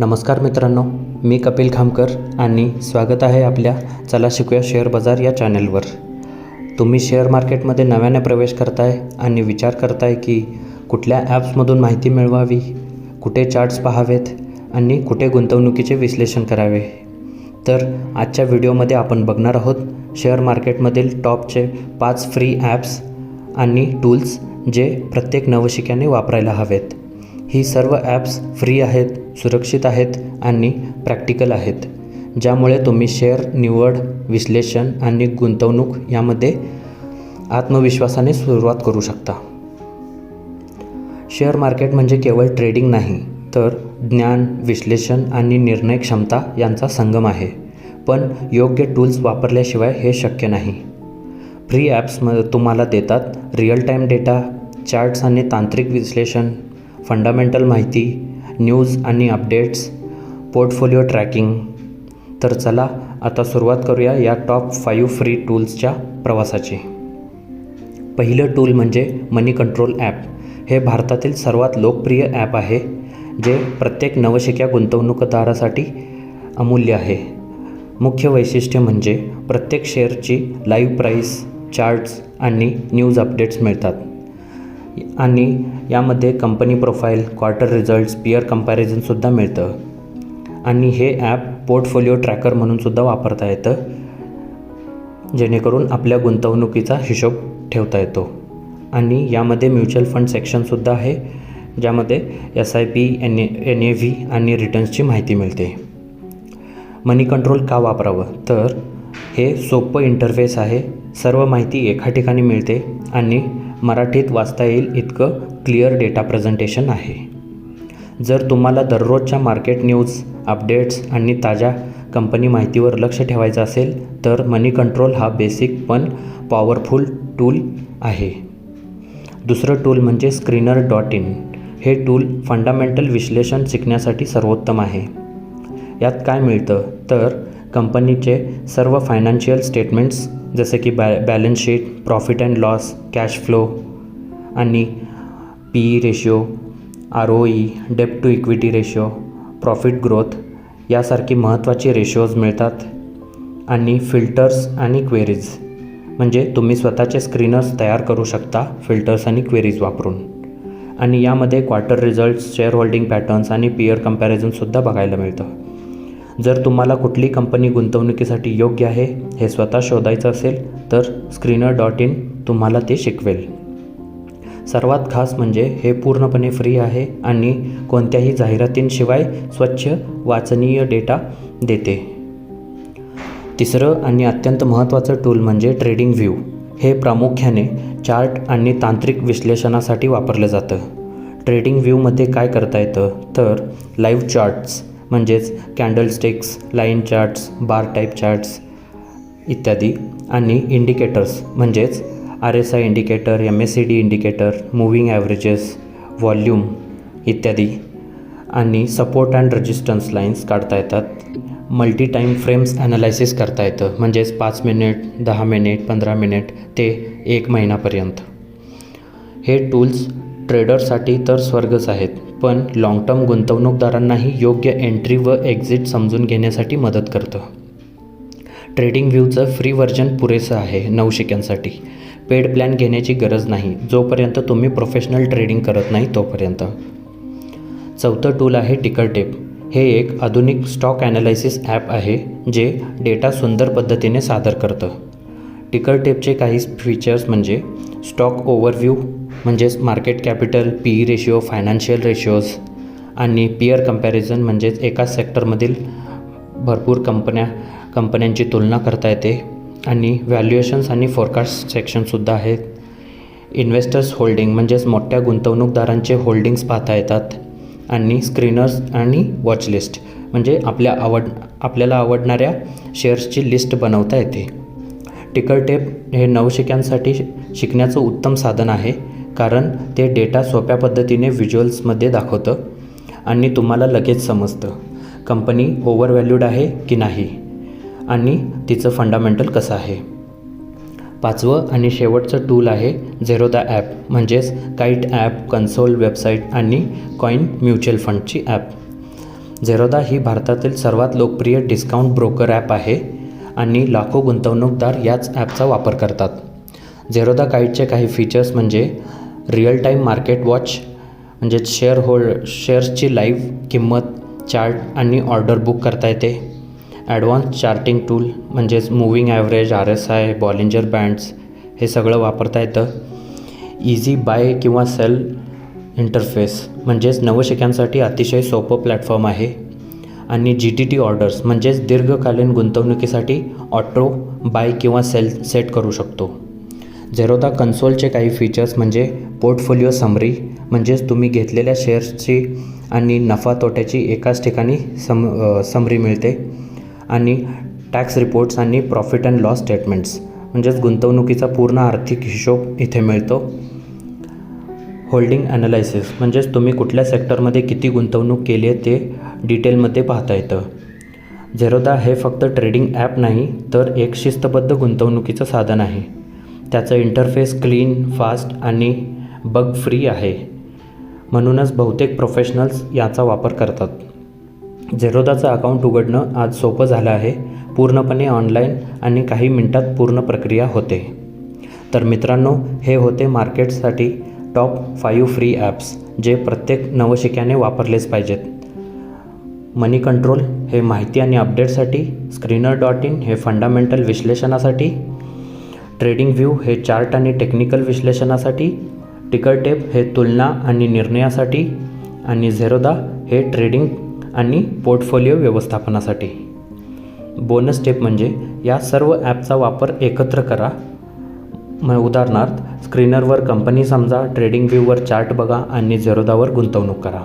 नमस्कार मित्रांनो मी कपिल खामकर आणि स्वागत आहे आपल्या चला शिकूया शेअर बाजार या चॅनलवर. तुम्ही शेअर मार्केटमध्ये नव्याने प्रवेश करताय आणि विचार करताय की कुठल्या ॲप्समधून माहिती मिळवावी कुठे चार्ट्स पाहावेत आणि कुठे गुंतवणुकीचे विश्लेषण करावे? तर आजच्या व्हिडिओमध्ये आपण बघणार आहोत शेअर मार्केटमधील टॉपचे पाच फ्री ॲप्स आणि टूल्स जे प्रत्येक नवशिक्याने वापरायला हवेत. ही सर्व ॲप्स फ्री आहेत सुरक्षित आहेत आणि प्रॅक्टिकल आहेत ज्यामुळे तुम्ही शेअर निवड विश्लेषण आणि गुंतवणूक यामध्ये आत्मविश्वासाने सुरुवात करू शकता. शेअर मार्केट म्हणजे केवळ ट्रेडिंग नाही तर ज्ञान विश्लेषण आणि निर्णय क्षमता यांचा संगम आहे पण योग्य टूल्स वापरल्याशिवाय हे शक्य नाही. फ्री ॲप्स म तुम्हाला देतात रिअल टाईम डेटा चार्ट्स आणि तांत्रिक विश्लेषण फंडामेंटल माहिती न्यूज आणि अपडेट्स पोर्टफोलिओ ट्रॅकिंग. तर चला आता सुरुवात करूया या टॉप फाईव्ह फ्री टूल्सच्या प्रवासाची. पहिलं टूल म्हणजे मनी कंट्रोल ॲप. हे भारतातील सर्वात लोकप्रिय ॲप आहे जे प्रत्येक नवशिक्या गुंतवणूकदारासाठी अमूल्य आहे. मुख्य वैशिष्ट्य म्हणजे प्रत्येक शेअरची लाईव्ह प्राईस चार्ट्स आणि न्यूज अपडेट्स मिळतात. आणि यामध्ये company profile quarter results peer कंपॅरिझनसुद्धा मिळतं. आणि हे ॲप पोर्टफोलिओ ट्रॅकर म्हणूनसुद्धा वापरता येतं जेणेकरून आपल्या गुंतवणुकीचा हिशोब ठेवता येतो. आणि यामध्ये म्युच्युअल फंड सेक्शनसुद्धा आहे ज्यामध्ये S I P N A N A V आणि रिटर्न्सची माहिती मिळते. मनी कंट्रोल का वापरावं? तर हे सोपं इंटरफेस आहे सर्व माहिती एका ठिकाणी मिळते आणि मराठीत वाचता येईल इतकं क्लिअर डेटा प्रेझेंटेशन आहे. जर तुम्हाला दररोजच्या मार्केट न्यूज अपडेट्स आणि ताज्या कंपनी माहितीवर लक्ष ठेवायचं असेल तर मनी कंट्रोल हा बेसिक पण पॉवरफुल टूल आहे. दुसरं टूल म्हणजे स्क्रीनर डॉट इन हे टूल फंडामेंटल विश्लेषण शिकण्यासाठी सर्वोत्तम आहे. यात काय मिळतं? तर कंपनीचे सर्व फायनान्शियल स्टेटमेंट्स जसे की बॅ balance sheet profit and loss cash flow आणि P E ratio R O E debt to equity ratio profit growth यासारखी महत्त्वाची रेशोज मिळतात आणि फिल्टर्स आणि क्वेरीज म्हणजे तुम्ही स्वतःचे स्क्रीनर्स तयार करू शकता फिल्टर्स आणि क्वेरीज वापरून. आणि यामध्ये quarter results share holding patterns आणि पियर कम्पॅरिझनसुद्धा बघायला मिळतं. जर तुम्हाला कुठली कंपनी गुंतवणुकीसाठी योग्य आहे हे स्वतः शोधायचं असेल तर स्क्रीनर डॉट इन तुम्हाला ते शिकवेल. सर्वात खास म्हणजे हे पूर्णपणे फ्री आहे आणि कोणत्याही जाहिरातींशिवाय स्वच्छ वाचनीय डेटा देते. तिसरं आणि अत्यंत महत्त्वाचं टूल म्हणजे ट्रेडिंग व्ह्यू हे प्रामुख्याने चार्ट आणि तांत्रिक विश्लेषणासाठी वापरलं जातं. ट्रेडिंग व्ह्यूमध्ये काय करता येतं? तर लाईव्ह चार्ट्स म्हणजेच candlesticks line charts bar type charts इत्यादी. आणि इंडिकेटर्स म्हणजेच R S I indicator M S C D indicator moving averages volume इत्यादी. आणि सपोर्ट अँड रजिस्टन्स लाईन्स काढता येतात. मल्टी टाईम फ्रेम्स ॲनालायसिस करता येतं. म्हणजेच पाच मिनिट दहा मिनिट पंधरा मिनिट ते एक महिनापर्यंत. हे टूल्स ट्रेडरसाठी तर स्वर्गच आहेत पण लाँग टर्म गुंतवणूकदारांनाही योग्य एंट्री व एक्झिट समजून घेण्यासाठी मदत करतं. ट्रेडिंग व्ह्यूचं फ्री व्हर्जन पुरेसं आहे नवशिक्यांसाठी. पेड प्लॅन घेण्याची गरज नाही जोपर्यंत तुम्ही प्रोफेशनल ट्रेडिंग करत नाही तोपर्यंत. चौथं टूल आहे टिकर टेप हे एक आधुनिक स्टॉक ॲनालायसिस ॲप आहे जे डेटा सुंदर पद्धतीने सादर करतं. टिकर टेपचे काही फीचर्स म्हणजे स्टॉक ओव्हरव्ह्यू म्हणजेच market capital P E ratio financial ratios आणि पियर कंपॅरिझन म्हणजेच एकाच सेक्टरमधील भरपूर कंपन्या कंपन्यांची तुलना करता येते. आणि व्हॅल्युएशन्स आणि फोरकास्ट सेक्शनसुद्धा आहेत. इन्व्हेस्टर्स होल्डिंग म्हणजेच मोठ्या गुंतवणूकदारांचे होल्डिंग्स पाहता येतात. आणि स्क्रीनर्स आणि वॉचलिस्ट म्हणजे आपल्या आवड आपल्याला आवडणाऱ्या शेअर्सची लिस्ट बनवता येते. टिकर टेप हे नवशिक्यांसाठी शिकण्याचं उत्तम साधन आहे. कारण ते डेटा सोप्या पद्धतीने व्हिज्युअल्समध्ये दाखवतं आणि तुम्हाला लगेच समजतं कंपनी ओव्हर व्हॅल्यूड आहे की नाही आणि तिचं फंडामेंटल कसं आहे. पाचवं आणि शेवटचं टूल आहे झेरोदा ॲप म्हणजेच काईट ॲप कन्सोल वेबसाईट आणि कॉईन म्युच्युअल फंडची ॲप. झेरोदा ही भारतातील सर्वात लोकप्रिय डिस्काउंट ब्रोकर ॲप आहे आणि लाखो गुंतवणूकदार याच ॲपचा वापर करतात. झेरोदा काईटचे काही फीचर्स म्हणजे रिअल टाईम मार्केट वॉच म्हणजेच शेअर होल्ड शेअर्सची लाईव्ह किंमत चार्ट आणि ऑर्डर बुक करता येते. ॲडव्हान्स चार्टिंग टूल म्हणजेच moving average R S I Bollinger bands हे सगळं वापरता येतं. इझी बाय किंवा सेल इंटरफेस म्हणजेच नवशिक्यांसाठी अतिशय सोपं प्लॅटफॉर्म आहे. आणि जी टी टी ऑर्डर्स म्हणजेच दीर्घकालीन गुंतवणुकीसाठी ऑटो बाय किंवा सेल सेट करू शकतो. झेरोदा कन्सोलचे काही फीचर्स म्हणजे पोर्टफोलिओ समरी म्हणजेच तुम्ही घेतलेल्या शेअर्सची आणि नफा तोट्याची एकाच ठिकाणी सम समरी मिळते. आणि टॅक्स रिपोर्ट्स आणि प्रॉफिट अँड लॉस स्टेटमेंट्स म्हणजेच गुंतवणुकीचा पूर्ण आर्थिक हिशोब इथे मिळतो. होल्डिंग ॲनालायसिस म्हणजेच तुम्ही कुठल्या सेक्टरमध्ये किती गुंतवणूक केली आहे ते डिटेलमध्ये पाहता येतं. झेरोदा हे फक्त ट्रेडिंग ॲप नाही तर एक शिस्तबद्ध गुंतवणुकीचं साधन आहे. त्याचं इंटरफेस क्लीन फास्ट आणि बग फ्री आहे. म्हणूनच बहुतेक प्रोफेशनल्स याचा वापर करतात. झेरोदाचं अकाउंट उघडणं आज सोपं झालं आहे. पूर्णपणे ऑनलाईन आणि काही मिनटात पूर्ण प्रक्रिया होते. तर मित्रांनो हे होते मार्केटसाठी टॉप फाईव्ह फ्री ॲप्स जे प्रत्येक नवशिक्याने वापरलेच पाहिजेत. मनी कंट्रोल हे माहिती आणि अपडेटसाठी स्क्रीनर डॉट इन हे फंडामेंटल विश्लेषणासाठी ट्रेडिंग व्ह्यू हे चार्ट आणि टेक्निकल विश्लेषणासाठी टिकर टेप हे तुलना आणि निर्णयासाठी आणि झेरोदा हे ट्रेडिंग आणि पोर्टफोलिओ व्यवस्थापनासाठी. बोनस टेप म्हणजे या सर्व ॲपचा वापर एकत्र करा. मग उदाहरणार्थ स्क्रीनरवर कंपनी समजा ट्रेडिंग व्ह्यूवर चार्ट बघा आणि झेरोदावर गुंतवणूक करा.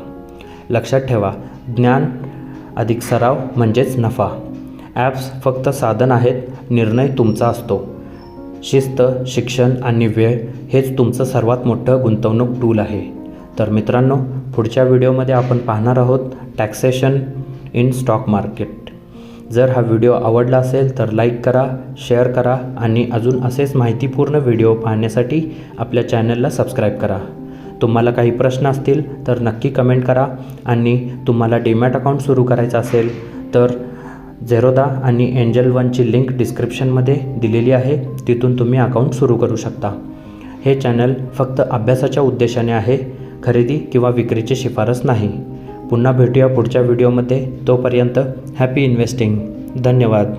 लक्षात ठेवा ज्ञान अधिक सराव म्हणजेच नफा. ॲप्स फक्त साधन आहेत निर्णय तुमचा असतो. शिस्त शिक्षण आणि वेळ हेच तुमचं सर्वात मोठं गुंतवणूक टूल आहे. तर मित्रांनो पुढच्या व्हिडिओमध्ये आपण पाहणार आहोत टॅक्सेशन इन स्टॉक मार्केट. जर हा व्हिडिओ आवडला असेल तर लाईक करा शेअर करा आणि अजून असेच माहितीपूर्ण व्हिडिओ पाहण्यासाठी आपल्या चॅनलला सबस्क्राईब करा. तुम्हाला काही प्रश्न असतील तर नक्की कमेंट करा आणि तुम्हाला डीमॅट अकाउंट सुरू करायचं असेल तर झेरोदा आणि एंजल वनची लिंक डिस्क्रिप्शनमध्ये दिलेली आहे. तिथून तुम्ही अकाउंट सुरू करू शकता. हे चॅनल फक्त अभ्यासाच्या उद्देशाने आहे खरेदी किंवा विक्रीची शिफारस नाही. पुन्हा भेटूया पुढच्या व्हिडिओमध्ये. तोपर्यंत हॅपी इन्व्हेस्टिंग. धन्यवाद.